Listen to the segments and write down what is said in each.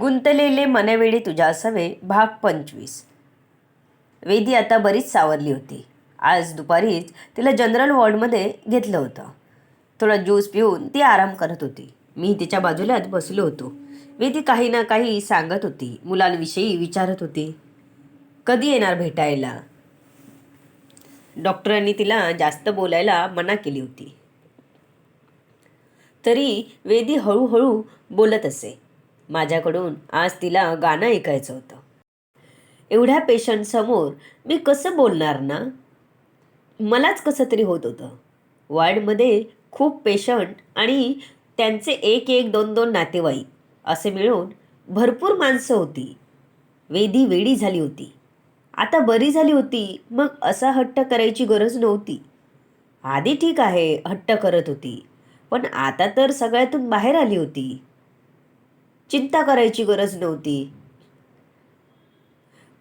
गुंतलेले मनवेळी तुझ्या असावे भाग पंचवीस. वेदी आता बरीच सावरली होती. आज दुपारीच तिला जनरल वॉर्डमध्ये घेतलं होतं. थोडा ज्यूस पिऊन ती आराम करत होती. मी तिच्या बाजूलाच बसलो होतो. वेदी काही ना काही सांगत होती. मुलांविषयी विचारत होती. कधी येणार भेटायला? डॉक्टरांनी तिला जास्त बोलायला मना केली होती. तरी वेदी हळूहळू बोलत असे. माझ्याकडून आज तिला गाणं ऐकायचं होतं. एवढ्या पेशंटसमोर मी कसं बोलणार ना? मलाच कसं तरी होत होतं. वार्डमध्ये खूप पेशंट आणि त्यांचे एक एक दोन दोन नातेवाईक असे मिळून भरपूर माणसं होती. वेदी वेडी झाली होती. आता बरी झाली होती मग असा हट्ट करायची गरज नव्हती. आधी ठीक आहे हट्ट करत होती. पण आता तर सगळ्यातून बाहेर आली होती. चिंता करायची गरज नव्हती.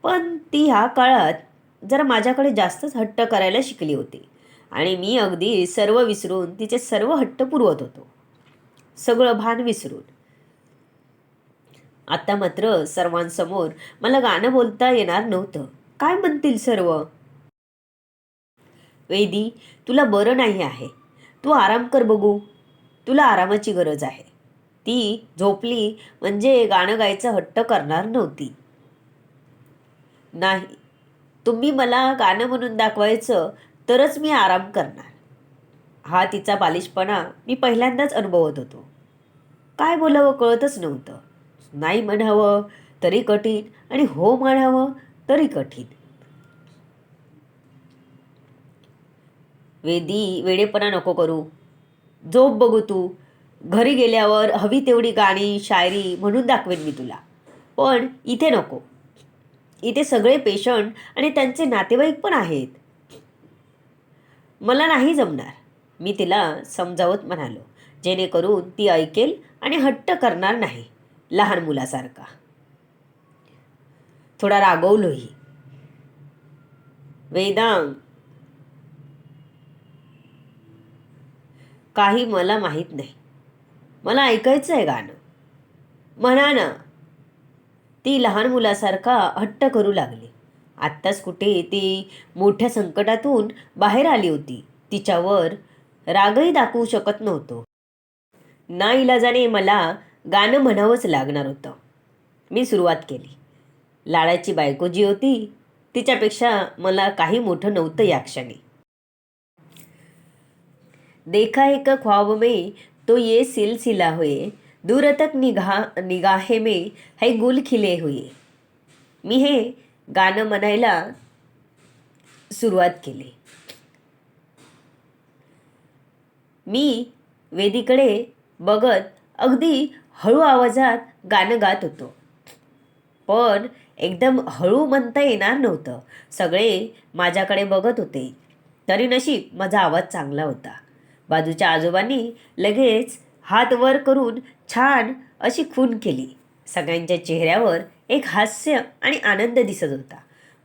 पण ती ह्या काळात जरा माझ्याकडे जास्तच हट्ट करायला शिकली होती. आणि मी अगदी सर्व विसरून तिचे सर्व हट्ट पुरवत होतो. सगळं भान विसरून. आता मात्र सर्वांसमोर मला गाणं बोलता येणार नव्हतं. काय म्हणतील सर्व? वेदी तुला बरं नाही आहे. तू आराम कर बघू. तुला आरामाची गरज आहे. ती झोपली म्हणजे गाणं गायचं हट्ट करणार नव्हती. नाही तुम्ही मला गाणं म्हणून दाखवायचं तरच मी आराम करणार. हा तिचा बालिशपणा मी पहिल्यांदाच अनुभवत होतो. काय बोलावं कळतच नव्हतं. नाही म्हणावं तरी कठीण आणि हो म्हणावं तरी कठीण. वेदी वेडेपणा नको करू. झोप बघू तू. घरी गेल्यावर हवी तेवढी गाणी शायरी म्हणून दाखवेन मी तुला. पण इथे नको. इथे सगळे पेशंट आणि त्यांचे नातेवाईक पण आहेत. मला नाही जमणार. मी तिला समजावत म्हणालो जेणेकरून ती ऐकेल आणि हट्ट करणार नाही लहान मुलासारखा. थोडा रागवलोही वेदांग काही मला माहीत नाही. मला ऐकायचं आहे गाणं. म्हणा ना ती लहान मुलासारखा हट्ट करू लागली. आत्ताच कुठे ती मोठ्या संकटातून बाहेर आली होती. तिच्यावर रागही दाखवू शकत नव्हतो. ना इलाजाने मला गाणं म्हणावंच लागणार होतं. मी सुरुवात केली. लाळाची बायको जी होती तिच्यापेक्षा मला काही मोठं नव्हतं या क्षणी. देखा एक ख्वाब में तो ये सिलसिला हुए दूर तक निघा निगाहे में है गुल खिले हुए। मी हे गाणं म्हणायला सुरुवात केली। मी वेदीकडे बघत अगदी हळू आवाजात गाणं गात होतो. पण एकदम हळू म्हणता येणार नव्हतं. सगळे माझ्याकडे बघत होते. तरी नशीब माझा आवाज चांगला होता. बाजूच्या आजोबांनी लगेच हात वर करून छान अशी खून केली. सगळ्यांच्या चेहऱ्यावर एक हास्य आणि आनंद दिसत होता.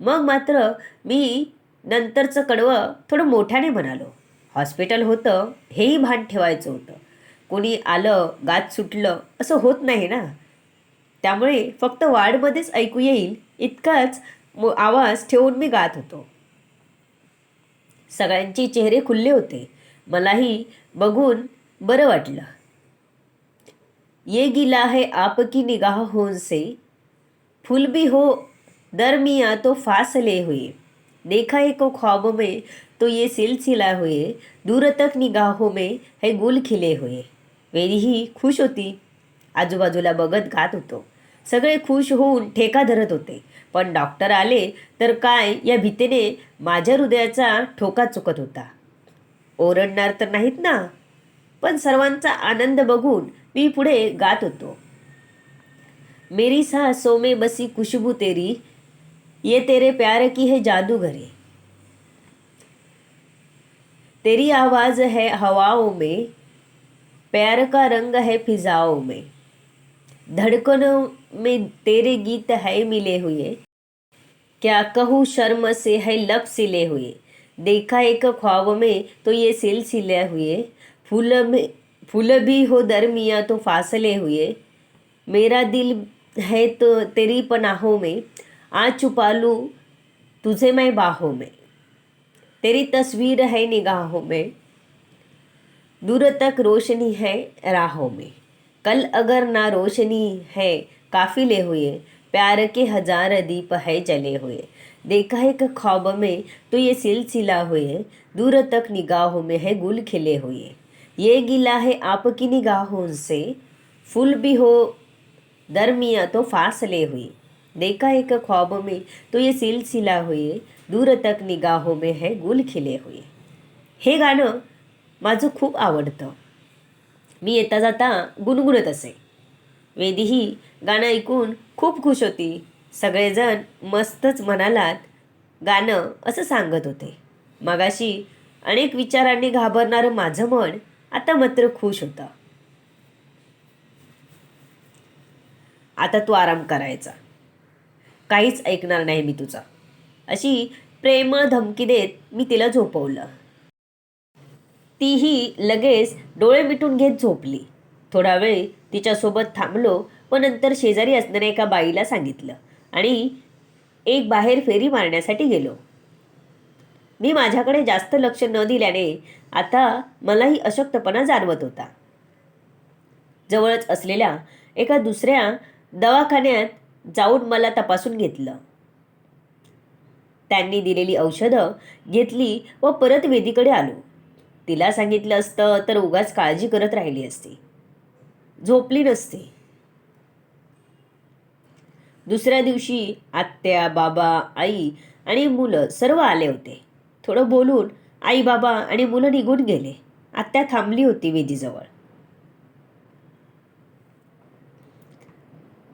मग मात्र मी नंतरचं कडवं थोडं मोठ्याने म्हणालो. हॉस्पिटल होतं हेही भान ठेवायचं होतं. कोणी आलं गात सुटलं असं होत नाही ना? त्यामुळे फक्त वाढमध्येच ऐकू येईल इतकाच आवाज ठेवून मी गात होतो. सगळ्यांचे चेहरे खुल्ले होते. मलाही बघून बरं वाटलं. ये गिला है आपकी होन से. फूल भी हो दरमिया तो फासले हुए. देखा एक ख्वाब में तो ये सिलसिला हुए. दूर तक निगाहों में है गुल खिले हुए. वेरीही खुश होती. आजूबाजूला बघत गात होतो. सगळे खुश होऊन ठेका धरत होते. पण डॉक्टर आले तर काय या भीतीने माझ्या हृदयाचा ठोका चुकत होता. ओरडणार तर नाहीत ना. पण सर्वांचा आनंद बघून मी पुढे गात होतो. मेरी सांसों में बसी खुशबू तेरी ये तेरे प्यार की है जादूगरी तेरी आवाज़ है हवाओं में प्यार का रंग है फिजाओं में. धड़कनों में तेरे गीत है मिले हुए क्या कहूँ शर्म से है लब सिले हुए. देखा एक ख्वाब में तो ये सिलसिले हुए। फूल में, फूल भी हो दरमिया तो फासले हुए। मेरा दिल है तो तेरी पनाहों में, आ छुपा लूँ तुझे मैं बाहों में। तेरी तस्वीर है निगाहों में, दूर तक रोशनी है राहों में। कल अगर ना रोशनी है, काफिले हुए, प्यार के हज़ार दीप है जले हुए। देखा एक ख्वाब में तो ये सिलसिला हुए दूर तक निगाहों में है गुल खिले हुए। ये गिला है आपकी निगाहों से फूल भी हो दरमिया तो फासले हुए। देखा एक ख्वाब में तो ये सिलसिला हुए दूर तक निगाहों में है गुल खिले हुए। हे गाणं माझं खूप आवडतं। मी येता जाता गुणगुणत असे। वेदी ही गाणं ऐकून खूप खुश होती. सगळेजण मस्तच म्हणालात गाणं असं सांगत होते. मगाशी अनेक विचारांनी घाबरणारं माझं मन आता मात्र खुश होतं. आता तू आराम करायचा. काहीच ऐकणार नाही मी तुझा. अशी प्रेमळ धमकी देत मी तिला झोपवलं. तीही लगेच डोळे मिटून घेत झोपली. थोडा वेळ तिच्यासोबत थांबलो पण नंतर शेजारी असणाऱ्या एका बाईला सांगितलं आणि एक बाहेर फेरी मारण्यासाठी गेलो. मी माझ्याकडे जास्त लक्ष न दिल्याने आता मलाही अशक्तपणा जाणवत होता. जवळच असलेल्या एका दुसऱ्या दवाखान्यात जाऊन मला तपासून घेतलं. त्यांनी दिलेली औषधं घेतली व परत वेदीकडे आलो. तिला सांगितलं असतं तर उगाच काळजी करत राहिली असती. झोपली नसती. दुसऱ्या दिवशी आत्या बाबा आई आणि मुलं सर्व आले होते. थोडं बोलून आई बाबा आणि मुलं निघून गेले. आत्या थांबली होती वेदीजवळ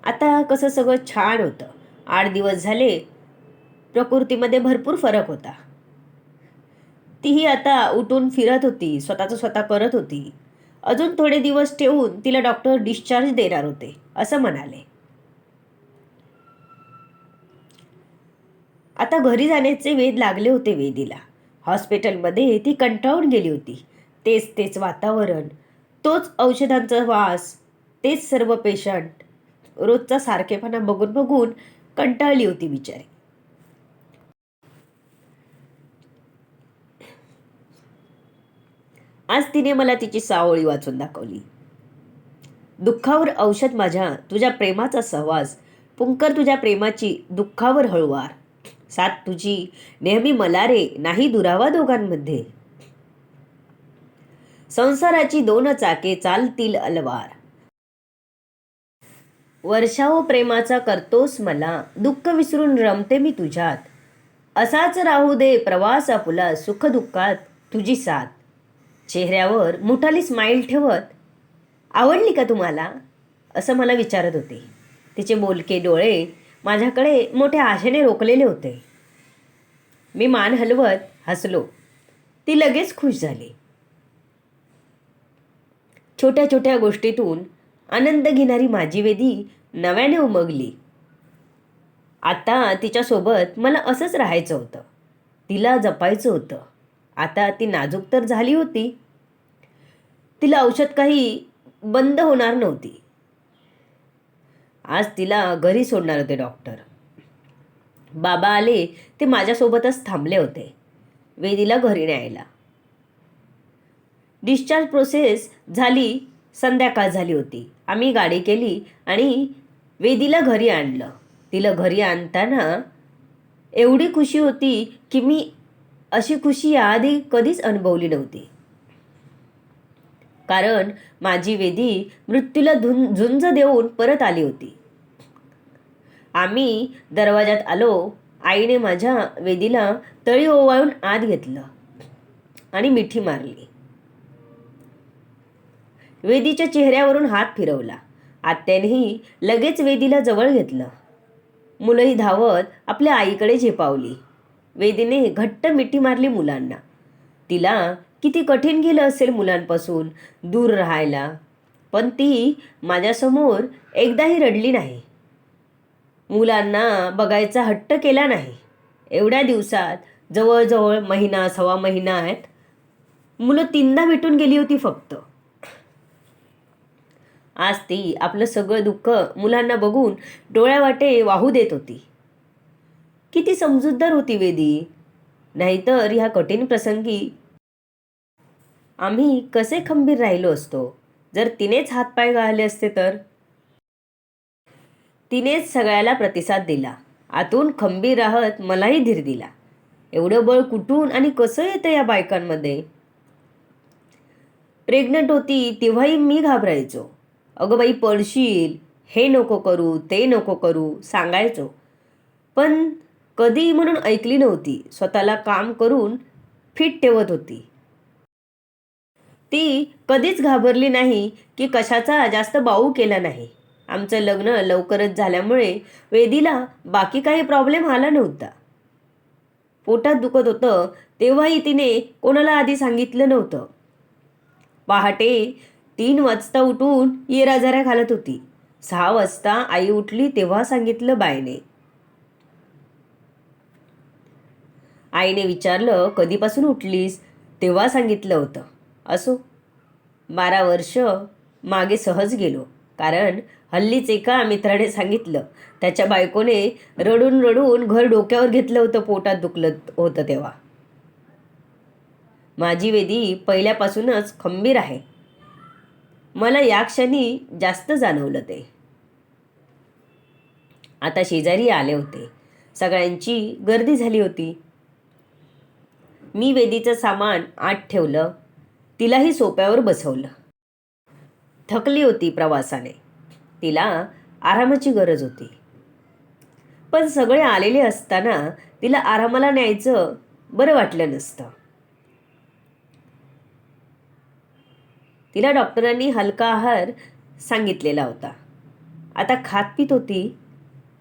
आता कसं सगळं छान होतं. आठ दिवस झाले प्रकृतीमध्ये भरपूर फरक होता. तीही आता उठून फिरत होती स्वतःचं स्वतः करत होती. अजून थोडे दिवस ठेवून तिला डॉक्टर डिस्चार्ज देणार होते असं म्हणाले. आता घरी जाण्याचे वेध लागले होते वेदीला. हॉस्पिटलमध्ये ती कंटाळून गेली होती. तेच तेच वातावरण तोच औषधांचा वास तेच सर्व पेशंट. रोजचा सारखेपणा बघून बघून कंटाळली होती बिचारी. आज तिने मला तिची सावळी वाचून दाखवली. दुःखावर औषध माझ्या तुझ्या प्रेमाचा सहवास पुंकर तुझ्या प्रेमाची दुःखावर हळुवार. साथ तुझी. नेहमी मला रे नाही दुरावा दोघांमध्ये. संसाराची दोन चाके चालतील अलवार. वर्षाव प्रेमाचा करतोस मला दुःख विसरून रमते मी तुझ्यात. असाच राहू दे प्रवास आपुला सुख दुःखात तुझी साथ. चेहऱ्यावर मुठाली स्माईल ठेवत आवडली का तुम्हाला? असं मला विचारत होते. तिचे बोलके डोळे माझ्याकडे मोठ्या आशेने रोखलेले होते. मी मान हलवत हसलो. ती लगेच खुश झाली. छोट्या छोट्या गोष्टीतून आनंद घेणारी माझी वेदी नव्याने उमगली. आता तिच्यासोबत मला असंच राहायचं होतं. तिला जपायचं होतं. आता ती नाजूक तर झाली होती. तिला औषध काही बंद होणार नव्हती. आज तिला घरी सोडणार होते डॉक्टर. बाबा आले ते माझ्यासोबतच थांबले होते. वेदीला घरी न्यायला. डिस्चार्ज प्रोसेस झाली संध्याकाळ झाली होती. आम्ही गाडी केली आणि वेदीला घरी आणलं. तिला घरी आणताना एवढी खुशी होती की मी अशी खुशी याआधी कधीच अनुभवली नव्हती. कारण माझी वेदी मृत्यूला धुन झुंज देऊन परत आली होती. आम्ही दरवाजात आलो आईने माझ्या वेदीला तळी ओवाळून आत घेतलं आणि मिठी मारली. वेदीच्या चेहऱ्यावरून हात फिरवला. आत्यानेही लगेच वेदीला जवळ घेतलं. मुलंही धावत आपल्या आईकडे झेपावली. वेदीने घट्ट मिठी मारली मुलांना. तिला किती कठीण गेलं असेल मुलांपासून दूर राहायला. पण ती माझ्यासमोर एकदाही रडली नाही. मुलांना बघायचा हट्ट केला नाही. एवढ्या दिवसात जवळजवळ महिना सव्वा महिना आहेत. मुलं तीनदा भेटून गेली होती फक्त. आज ती आपलं सगळं दुःख मुलांना बघून डोळ्यावाटे वाहू देत होती. किती समजूतदार होती वेदी. नाहीतर ह्या कठीण प्रसंगी आम्ही कसे खंबीर राहिलो असतो? जर तिनेच हातपाय गाळले असते तर? तिनेच सगळ्याला प्रतिसाद दिला. आतून खंबीर राहत मलाही धीर दिला. एवढं बळ कुठून आणि कसं येतं या बायकांमध्ये? प्रेग्नंट होती तेव्हाही मी घाबरायचो. अगं बाई पडशील. हे नको करू ते नको करू सांगायचो. पण कधी म्हणून ऐकली नव्हती. स्वतःला काम करून फिट ठेवत होती. ती कधीच घाबरली नाही की कशाचा जास्त बाऊ केला नाही. आमचं लग्न लवकरच झाल्यामुळे वेदीला बाकी काही प्रॉब्लेम आला नव्हता. पोटात दुखत होतं तेव्हाही तिने कोणाला आधी सांगितलं नव्हतं. पहाटे तीन वाजता उठून येराजाऱ्या घालत होती. सहा वाजता आई उठली तेव्हा सांगितलं बायने आईने विचारलं कधीपासून उठलीस? तेव्हा सांगितलं होतं. असो. बारा वर्ष मागे सहज गेलो. कारण हल्लीच एका मित्राने सांगितलं त्याच्या बायकोने रडून रडून घर डोक्यावर घेतलं होतं पोटात दुखलं होतं तेव्हा. माझी वेदी पहिल्यापासूनच खंबीर आहे. मला या क्षणी जास्त जाणवलं ते. आता शेजारी आले होते. सगळ्यांची गर्दी झाली होती. मी वेदीचं सामान आत ठेवलं. तिलाही सोप्यावर बसवलं. थकली होती प्रवासाने. तिला आरामाची गरज होती. पण सगळे आलेले असताना तिला आरामाला न्यायचं बरं वाटलं नसतं. तिला डॉक्टरांनी हलका आहार सांगितलेला होता. आता खात पित होती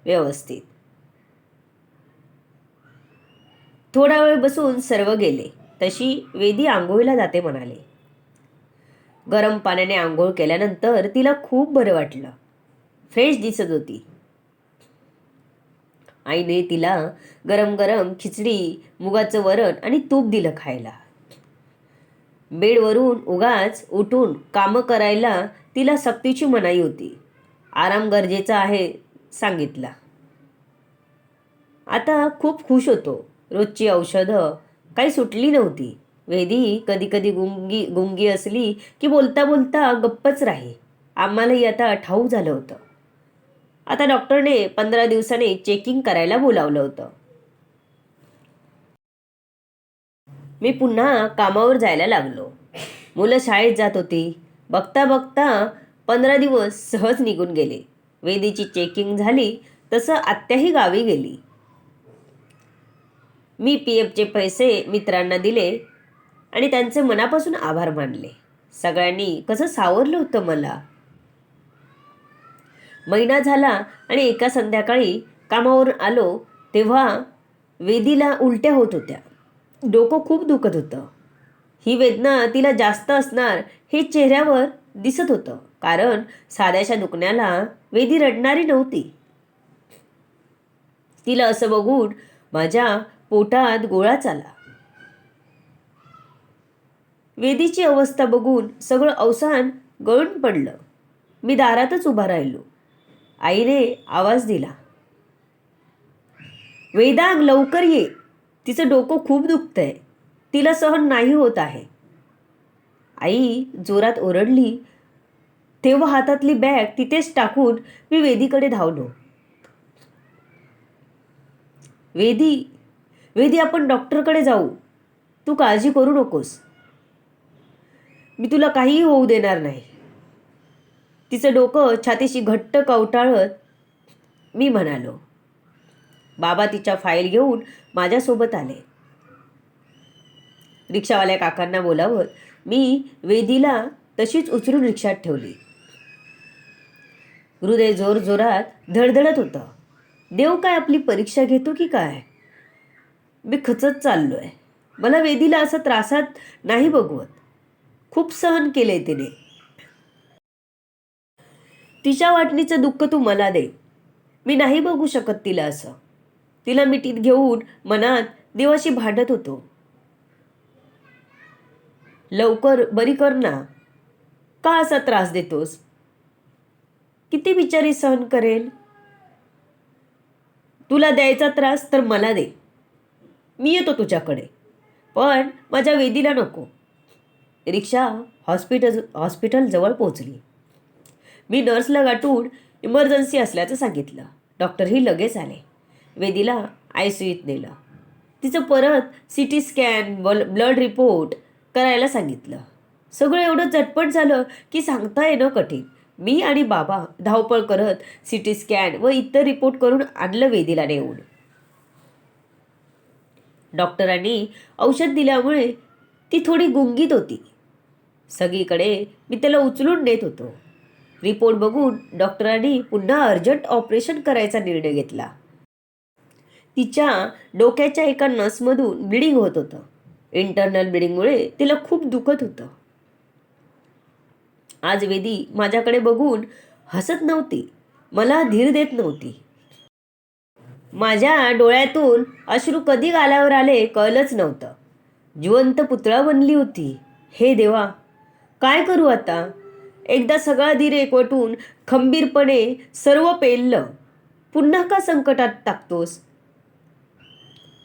व्यवस्थित. थोडा वेळ बसून सर्व गेले. तशी वेदी आंघोळीला जाते म्हणाले. गरम पाण्याने आंघोळ केल्यानंतर तिला खूप बरं वाटलं. फ्रेश दिसत होती. आईने तिला गरम गरम खिचडी मुगाचं वरण आणि तूप दिलं खायला. बेडवरून उगाच उठून कामं करायला तिला सक्तीची मनाई होती. आराम गरजेचा आहे सांगितला. आता खूप खुश होतो. रोजची औषधं काही सुटली नव्हती. वेदी कधी कधी गुंगी गुंगी असली की बोलता बोलता गप्पच राही. आम्हालाही आता ठाऊक झालं होतं. आता डॉक्टरने पंधरा दिवसाने चेकिंग करायला बोलावलं होतं. मी पुन्हा कामावर जायला लागलो. मुलं शाळेत जात होती. बघता बघता पंधरा दिवस सहज निघून गेले. वेदीची चेकिंग झाली तसं आत्याही गावी गेली. मी पी एफचे पैसे मित्रांना दिले. आणि त्यांचे मनापासून आभार मानले. सगळ्यांनी कसं सावरलं होतं मला? महिना झाला आणि एका संध्याकाळी कामावरून आलो तेव्हा वेदीला उलट्या होत होत्या. डोकं खूप दुखत होतं. ही वेदना तिला जास्त असणार हे चेहऱ्यावर दिसत होतं. कारण साध्याशा दुखण्याला वेदी रडणारी नव्हती. तिला असं बघून माझ्या पोटात गोळाच आला वेदीची अवस्था बघून सगळं अवसान गळून पडलं. मी दारातच उभा राहिलो. आईने आवाज दिला. वेदांग लवकर ये. तिचं डोकं खूप दुखतंय. तिला सहन नाही होत आहे. आई जोरात ओरडली. तेव्हा हातातली बॅग तिथेच टाकून मी वेदीकडे धावलो. वेदी वेदी आपण डॉक्टरकडे जाऊ. तू काळजी करू नकोस. मी तुला काहीही होऊ देणार नाही. तिचं डोकं छातीशी घट्ट कवटाळत मी म्हणालो बाबा तिच्या फाईल घेऊन माझ्यासोबत आले. रिक्षावाल्या काकांना बोलावत मी वेदीला तशीच उचलून रिक्षात ठेवली. हृदय जोर जोरात धडधडत होतं. देव काय आपली परीक्षा घेतो की काय? मी खचत चाललो आहे मला वेदीला असं त्रासात नाही बघवत. खूप सहन केलंय तिने. तिच्या वाटणीचं दुःख तू मला दे. मी नाही बघू शकत तिला असं. तिला मिठीत घेऊन मनात देवाशी भांडत होतो. लवकर बरी कर ना. का असा त्रास देतोस? किती बिचारी सहन करेल? तुला द्यायचा त्रास तर मला दे. मी येतो तुझ्याकडे. पण माझ्या वेदीला नको. रिक्षा हॉस्पिटल हॉस्पिटलजवळ पोहोचली. मी नर्सला गाठून इमर्जन्सी असल्याचं सांगितलं. डॉक्टरही लगेच आले. वेदीला आय सी यूत नेलं. तिचं परत सी टी स्कॅन बल ब्लड रिपोर्ट करायला सांगितलं. सगळं एवढं झटपट झालं की सांगता येणं कठीण. मी आणि बाबा धावपळ करत सी टी स्कॅन व इतर रिपोर्ट करून आणलं वेदीला नेऊन. डॉक्टरांनी औषध दिल्यामुळे ती थोडी गुंगीत होती. सगळीकडे मी त्याला उचलून नेत होतो. रिपोर्ट बघून डॉक्टरांनी पुन्हा अर्जंट ऑपरेशन करायचा निर्णय घेतला. तिच्या डोक्याच्या एका नसमधून ब्लिडिंग होत होतं. इंटरनल ब्लिडिंगमुळे तिला खूप दुखत होतं. आज वेदी माझ्याकडे बघून हसत नव्हती. मला धीर देत नव्हती. माझ्या डोळ्यातून अश्रू कधी गालावर आले कळलंच नव्हतं. जिवंत पुतळा बनली होती. हे देवा काय करू आता? एकदा सगळा धीर एकवटून खंबीरपणे सर्व पेललं. पुन्हा का संकटात टाकतोस?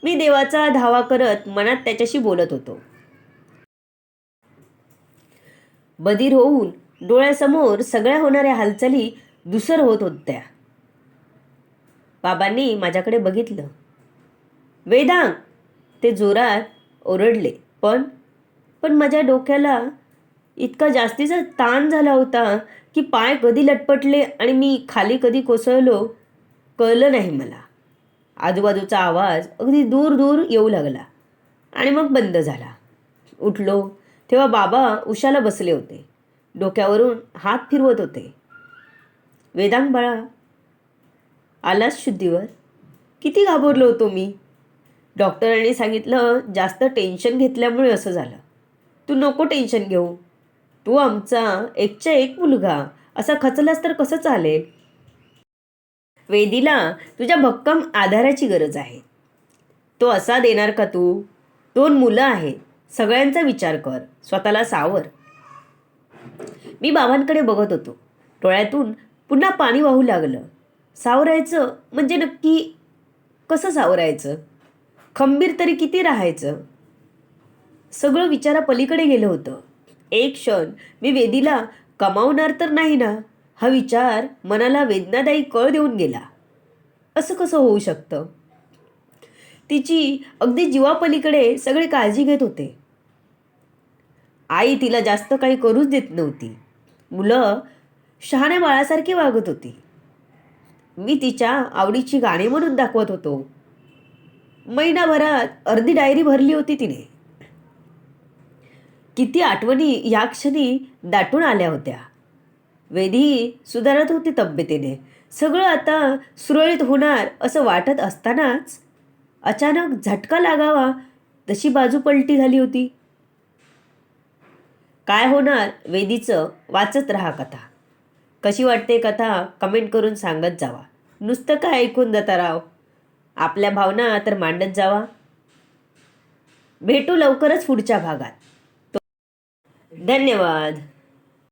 मी देवाचा धावा करत मनात त्याच्याशी बोलत होतो. बधीर होऊन डोळ्यासमोर सगळ्या होणाऱ्या हालचाली दुसर होत होत्या. बाबांनी माझ्याकडे बघितलं. वेदांग ते जोरात ओरडले. पण पण माझ्या डोक्याला इतका जास्तीचा ताण झाला होता की पाय कधी लटपटले आणि मी खाली कधी कोसळलो कळलं नाही मला. आजूबाजूचा आवाज अगदी दूर दूर येऊ लागला आणि मग बंद झाला. उठलो. तेव्हा बाबा उशाला बसले होते. डोक्यावरून हात फिरवत होते. वेदांग बाळा आलास शुद्धीवर? किती घाबरलो होतो मी. डॉक्टरांनी सांगितलं जास्त टेन्शन घेतल्यामुळे असं झालं. तू नको टेन्शन घेऊ. तू आमचा एकच्या एक मुलगा. असा खचलास तर कसं चालेल? वेदीला तुझ्या भक्कम आधाराची गरज आहे. तो असा देणार का तू? दोन मुलं आहेत. सगळ्यांचा विचार कर. स्वतःला सावर. मी बाबांकडे बघत होतो. डोळ्यातून पुन्हा पाणी वाहू लागलं. सावरायचं म्हणजे नक्की कसं सावरायचं? खंबीर तरी किती राहायचं? सगळं विचारा पलीकडे गेलं होतं. एक क्षण मी वेदीला कमावणार तर नाही ना? हा विचार मनाला वेदनादायी कळ देऊन गेला. असं कसं होऊ शकतं? तिची अगदी जीवापलीकडे सगळे काळजी घेत होते. आई तिला जास्त काही करूच देत नव्हती. मुलं शहाण्या बाळासारखी वागत होती. मी तिच्या आवडीची गाणी म्हणून दाखवत होतो. महिनाभरात अर्धी डायरी भरली होती तिने. किती आठवणी या क्षणी दाटून आल्या होत्या. वेदी सुधारत होती तब्येतीने. सगळं आता सुरळीत होणार असं वाटत असतानाच अचानक झटका लागावा तशी बाजू पलटी झाली होती. काय होणार? वेदीचं वाचत राहा कथा. कशी वाटते कथा? कमेंट करून सांगत जावा. नुसतं काय ऐकून जाता राव? आपल्या भावना तर मांडत जावा. भेटू लवकरच पुढच्या भागात. धन्यवाद.